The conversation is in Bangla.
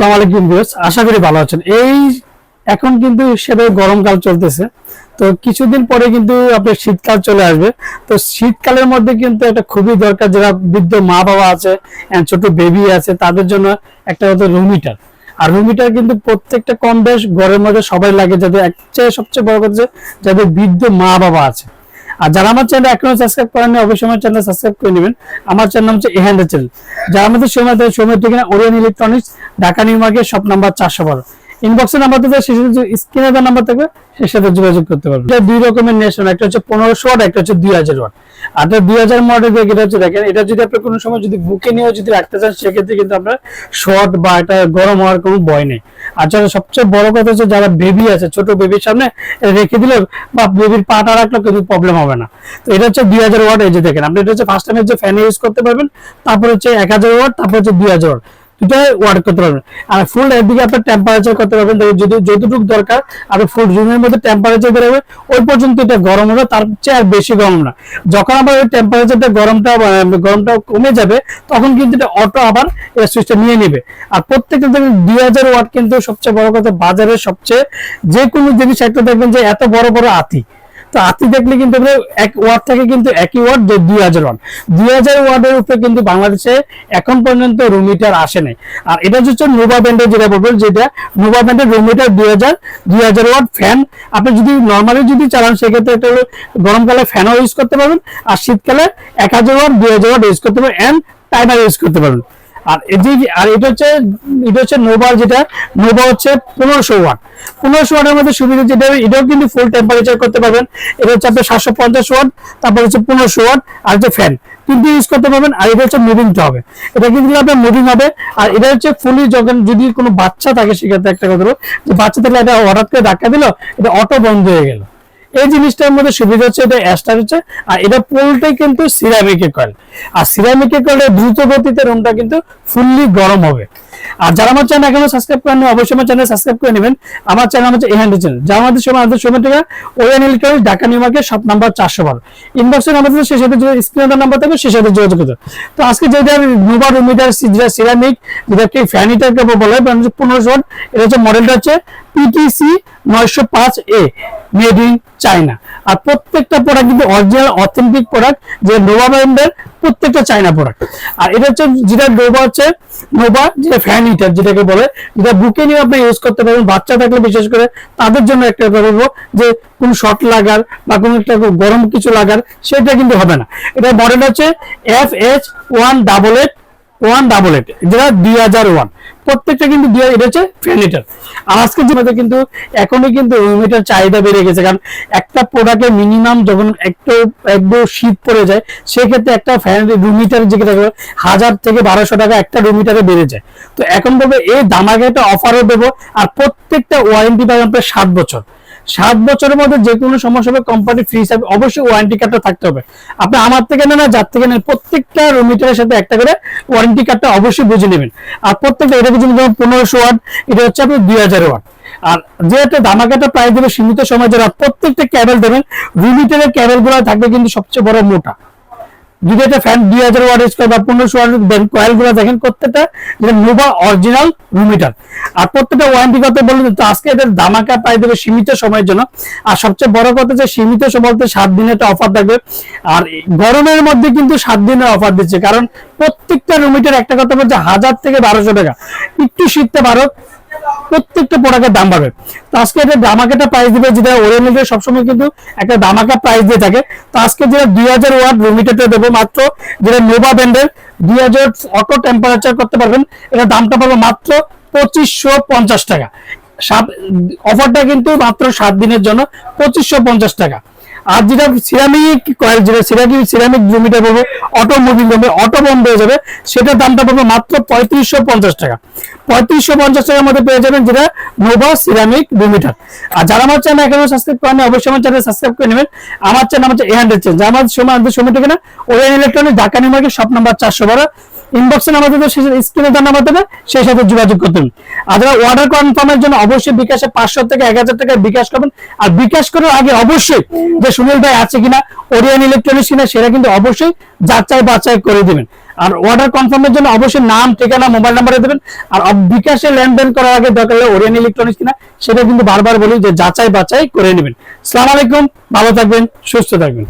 আসসালামু আলাইকুম ভিউয়ার্স, আশা করি ভালো আছেন। এই এখন কিন্তু সেটা গরমকাল চলতেছে। তো কিছুদিন পরে কিন্তু আপনার শীতকাল চলে আসবে। তো শীতকালের মধ্যে কিন্তু এটা খুবই দরকার, যারা বৃদ্ধ মা বাবা আছে ছোট বেবি আছে, তাদের জন্য একটা হতো রুম হিটার আর রুম হিটার কিন্তু প্রত্যেকটা কম বেশ ঘরের মধ্যে সবাই লাগে, যাদের সবচেয়ে বড় কথা যাদের বৃদ্ধ মা বাবা আছে। আর যারা আমার চ্যানেল এখনও সাবস্ক্রাইব করেন অবশ্যই আমার চ্যানেল সাবস্ক্রাইব করে নেবেন। আমার চ্যানেল হচ্ছে এহ্যান্ডের চ্যানেল যারা আমাদের সময় সময় ঠিকানা Orion electronics Dhaka new market shop number চারশো বারো। ইনবক্সের নাম্বার থেকে সেই সাথে স্ক্রিনে দেওয়ার নাম্বার থাকবে সেই সাথে যোগাযোগ করতে পারবেন এটা দুই রকমের নেশন একটা হচ্ছে পনেরোশো ওয়াট, একটা হচ্ছে দুই হাজার ওয়াট। আর দুই হাজার মডেল এটা হচ্ছে দেখেন, এটা যদি আপনি কোনো সময় যদি বুকে নিয়েও যদি রাখতে চান, সেক্ষেত্রে কিন্তু আপনার শর্ট বা এটা গরম হওয়ার কোনো ভয় নেই। আচ্ছা সবচেয়ে বড় কথা হচ্ছে যারা বেবি আছে, ছোট বেবির সামনে রেখে দিলে বা বেবির পাটা রাখলেও কিন্তু প্রবলেম হবে না। তো এটা হচ্ছে দুই হাজার ওয়াট, এই যে দেখেন, আপনি এটা হচ্ছে ফার্স্ট টাইমের যে ফ্যান ইউজ করতে পারবেন, তারপর হচ্ছে এক হাজার ওয়াট, তারপর হচ্ছে দুই হাজার ওয়াট। দুটাই ওয়ার্ক করতে পারবেন আর ফুল একদিকে আপনার টেম্পারেচার করতে পারবেন। যদি যতটুকু দরকার আপনি ফুল রুমের মধ্যে টেম্পারেচার বেরোবে। ওই পর্যন্ত এটা গরম হবে তার চেয়ে আর বেশি গরম না। যখন আবার ওই টেম্পারেচারটা গরমটা গরমটা কমে যাবে, তখন কিন্তু এটা অটো আবার সুইচটা নিয়ে নেবে। আর প্রত্যেকটা দেখবেন দুই হাজার ওয়াট কিন্তু সবচেয়ে বড় কথা, বাজারের সবচেয়ে যে কোনো জিনিস একটা দেখবেন যে এত বড় বড় আতি। তো আতি দেখলে কিন্তু এক ওয়াট থেকে কিন্তু একই ওয়াট যে দুই হাজার ওয়াট দুই হাজার ওয়াটের উপরে কিন্তু বাংলাদেশে এখন পর্যন্ত রুম হিটার আসে আর এটা হচ্ছে নোভা ব্যান্ডের যেটা বলবেন যেটা নোভা ব্যান্ডের রুম দুই হাজার দুই হাজার ওয়াট ফ্যান আপনি যদি নর্মালি যদি চালান, সেক্ষেত্রে এটা গরমকালে ফ্যানও ইউজ করতে পারবেন, আর শীতকালে এক হাজার ওয়াট দুই হাজার ওয়াট ইউজ করতে পারবেন অ্যান্ড টাইমার ইউজ করতে পারবেন। আর যে, আর এটা হচ্ছে এটা হচ্ছে নোভার যেটা নোভা হচ্ছে পনেরোশো ওয়াট। পনেরোশো ওয়াটের মধ্যে সুবিধা যেটা, এটাও কিন্তু ফুল টেম্পারেচার করতে পারবেন। এটা হচ্ছে আপনার সাতশো পঞ্চাশ ওয়াট, তারপর হচ্ছে পনেরোশো ওয়াট আর হচ্ছে ফ্যান কিন্তু ইউজ করতে পারবেন, আর এটা হচ্ছে মুভিং হবে। এটা কিন্তু আপনার মুভিং হবে, আর এটা হচ্ছে ফুলি যখন যদি কোনো বাচ্চা থাকে, সেক্ষেত্রে একটা কথা যে বাচ্চা থাকলে এটা হঠাৎ করে ধাক্কা দিল, এটা অটো বন্ধ হয়ে গেল। এই জিনিসটার মধ্যে সুবিধা হচ্ছে এটা অ্যাস্টার হচ্ছে, আর এটা পোলটাই কিন্তু সিরামিকের কয়েল আর সিরামিকের কয়েলে দ্রুত গতিতে রুমটা কিন্তু ফুললি গরম হবে। আর যারা আমার চ্যানেল এখনও সাবস্ক্রাইব করেন অবশ্যই আমার চ্যানেল সাবস্ক্রাইব করে নেবেন। আমার চ্যানেল হচ্ছে এহান্ড চ্যানেল যারা আমাদের সময় আমাদের সময় থেকে when electronics Dhaka, new market, shop number চারশো বারো। ইনবক্সের নাম্বার থেকে সে সাথে স্ক্রিনের নাম্বার থাকবে সে সাথে যোগাযোগ করতে তো আজকে যেটা নোভা রুমিটার যেটা সিরামিক যেটা কি ফ্যানিটার বলে পনেরোশো এটা হচ্ছে মডেলটা হচ্ছে পিটিসি নয়শো পাঁচ এ মেড ইন চায়না আর প্রত্যেকটা প্রোডাক্ট কিন্তু অরিজিনাল অথেন্টিক প্রোডাক্ট যে নোভা ব্র্যান্ডের প্রত্যেকটা চায়না প্রোডাক্ট আর এটা হচ্ছে যেটা নোভা হচ্ছে নোভা যে ফ্যান হিটার যেটাকে বলে, যেটা বুকে নিয়ে আপনি ইউজ করতে পারবেন। বাচ্চা থাকলে বিশেষ করে তাদের জন্য একটা বলব যে কোন শর্ট লাগার বা কোনো একটা গরম কিছু লাগার, সেটা কিন্তু হবে না। এটা মডেল হচ্ছে F H one double eight one double eight যেটা দুই হাজার ওয়ান প্রত্যেকটা কিন্তু দিয়ে এটা হচ্ছে ফ্যান হিটার আর আজকে যে মধ্যে কিন্তু এখনই কিন্তু রুম হিটার চাহিদা বেড়ে গেছে, কারণ একটা প্রোডাক্টের মিনিমাম যখন একটু একদম শীত পড়ে যায়, সেক্ষেত্রে একটা ফ্যান রুম হিটার যে টাকা হাজার থেকে বারোশো টাকা একটা রুম হিটারে বেড়ে যায়। তো এখন বলব এই দামাকে একটা অফারও দেবো, আর প্রত্যেকটা ওয়ারেন্টি পাবেন আপনার সাত বছর। সাত বছরের মধ্যে যে কোনো সমস্যা হবে কোম্পানি ফ্রি হিসাবে অবশ্যই ওয়ারেন্টি কার্ডটা থাকতে হবে। আপনি আমার থেকে নেন যার থেকে নেন, প্রত্যেকটা রুম হিটারের সাথে একটা করে ওয়ারেন্টি কার্ডটা অবশ্যই বুঝে নেবেন। আর প্রত্যেকটা এটা কিন্তু যেমন পনেরোশো ওয়াট এটা হচ্ছে আপনি দুই হাজার ওয়াট আর যে একটা দামাকাটা প্রায় দেবে সীমিত সময় যারা প্রত্যেকটা ক্যাবেল দেবেন রুম হিটারের ক্যাবেলগুলো থাকবে কিন্তু সবচেয়ে বড় মোটা। ফ্যান দুই হাজার করে বা পনেরোশো কয়েলগুলো দেখেন প্রত্যেকটা, যেটা নোভা অরিজিনাল রুমিটার আর প্রত্যেকটা ওয়ারেন্টি কথা বলুন তো আজকে এদের দামাকা পাই দেবে সীমিত সময়ের জন্য। আর সবচেয়ে বড় কথা যে সীমিত বলতে সাত দিনের একটা অফার থাকবে আর গরমের মধ্যে কিন্তু সাত দিনের অফার দিচ্ছে। কারণ প্রত্যেকটা রুমিটার একটা কথা বলছে হাজার থেকে বারোশো টাকা। একটু শীততে পারো প্রত্যেকটা প্রোডাক্টের দাম বাড়বে। তো আজকে এটা দামাকাটা প্রাইস দিবে, যেটা ওরিয়েন্টাল সবসময় কিন্তু একটা দামাকা প্রাইস দিয়ে থাকে, তো আজকে যেটা দুই হাজার ওয়াট রুমিটারটা দেবো মাত্র, যেটা নোভা ব্র্যান্ডের দুই হাজার অটো টেম্পারেচার করতে পারবেন এটা দামটা পাবো মাত্র পঁচিশশো পঞ্চাশ টাকা। সাত অফারটা কিন্তু মাত্র সাত দিনের জন্য পঁচিশশো পঞ্চাশ টাকা। আর যেটা সিরামিক কয়েল যেটা সিরামিক সিরামিক জমিটা পাবো অটো মুভিং হবে অটো বন্ধ হয়ে যাবে। সেটার দামটা পাবো মাত্র পঁয়ত্রিশশো পঞ্চাশ টাকা। পঁয়ত্রিশশো পঞ্চাশ টাকার মধ্যে পেয়ে যাবেন যেটা নোভা সিরামিক রুমিটার আর যারা আমার চ্যানেল এখনও সাবস্ক্রাইব করেন অবশ্যই আমার চ্যানেল সাবস্ক্রাইব করে নেবেন। আমার চ্যানেল হচ্ছে এ হান্ড্রেড চ্যানেল যারা আমাদের সময় আমাদের সময় থেকে না Orion electronic Dhaka new market shop number চারশো বারো। ইনবক্সে আমাদের স্ক্রিনে দেওয়া নাম্বার দেবে, সেই সাথে যোগাযোগ করতে হবে যারা অর্ডার কনফার্মের জন্য অবশ্যই বিকাশে পাঁচশো থেকে এক হাজার টাকা বিকাশ করবেন। আর বিকাশ করার আগে অবশ্যই যে সুনীল ভাই আছে কিনা ওরিয়ান ইলেকট্রনিক্স কিনা, সেটা কিন্তু অবশ্যই যাচাই বাছাই করে দিবেন। আর অর্ডার কনফার্মের জন্য অবশ্যই নাম, ঠিকানা মোবাইল নাম্বারে দেবেন। আর বিকাশে লেনদেন করার আগে দরকার হলে ওরিয়ান ইলেকট্রনিক্স কিনা, সেটা কিন্তু বারবার বলি যে যাচাই বাছাই করে নেবেন। সালাম আলাইকুম, ভালো থাকবেন, সুস্থ থাকবেন।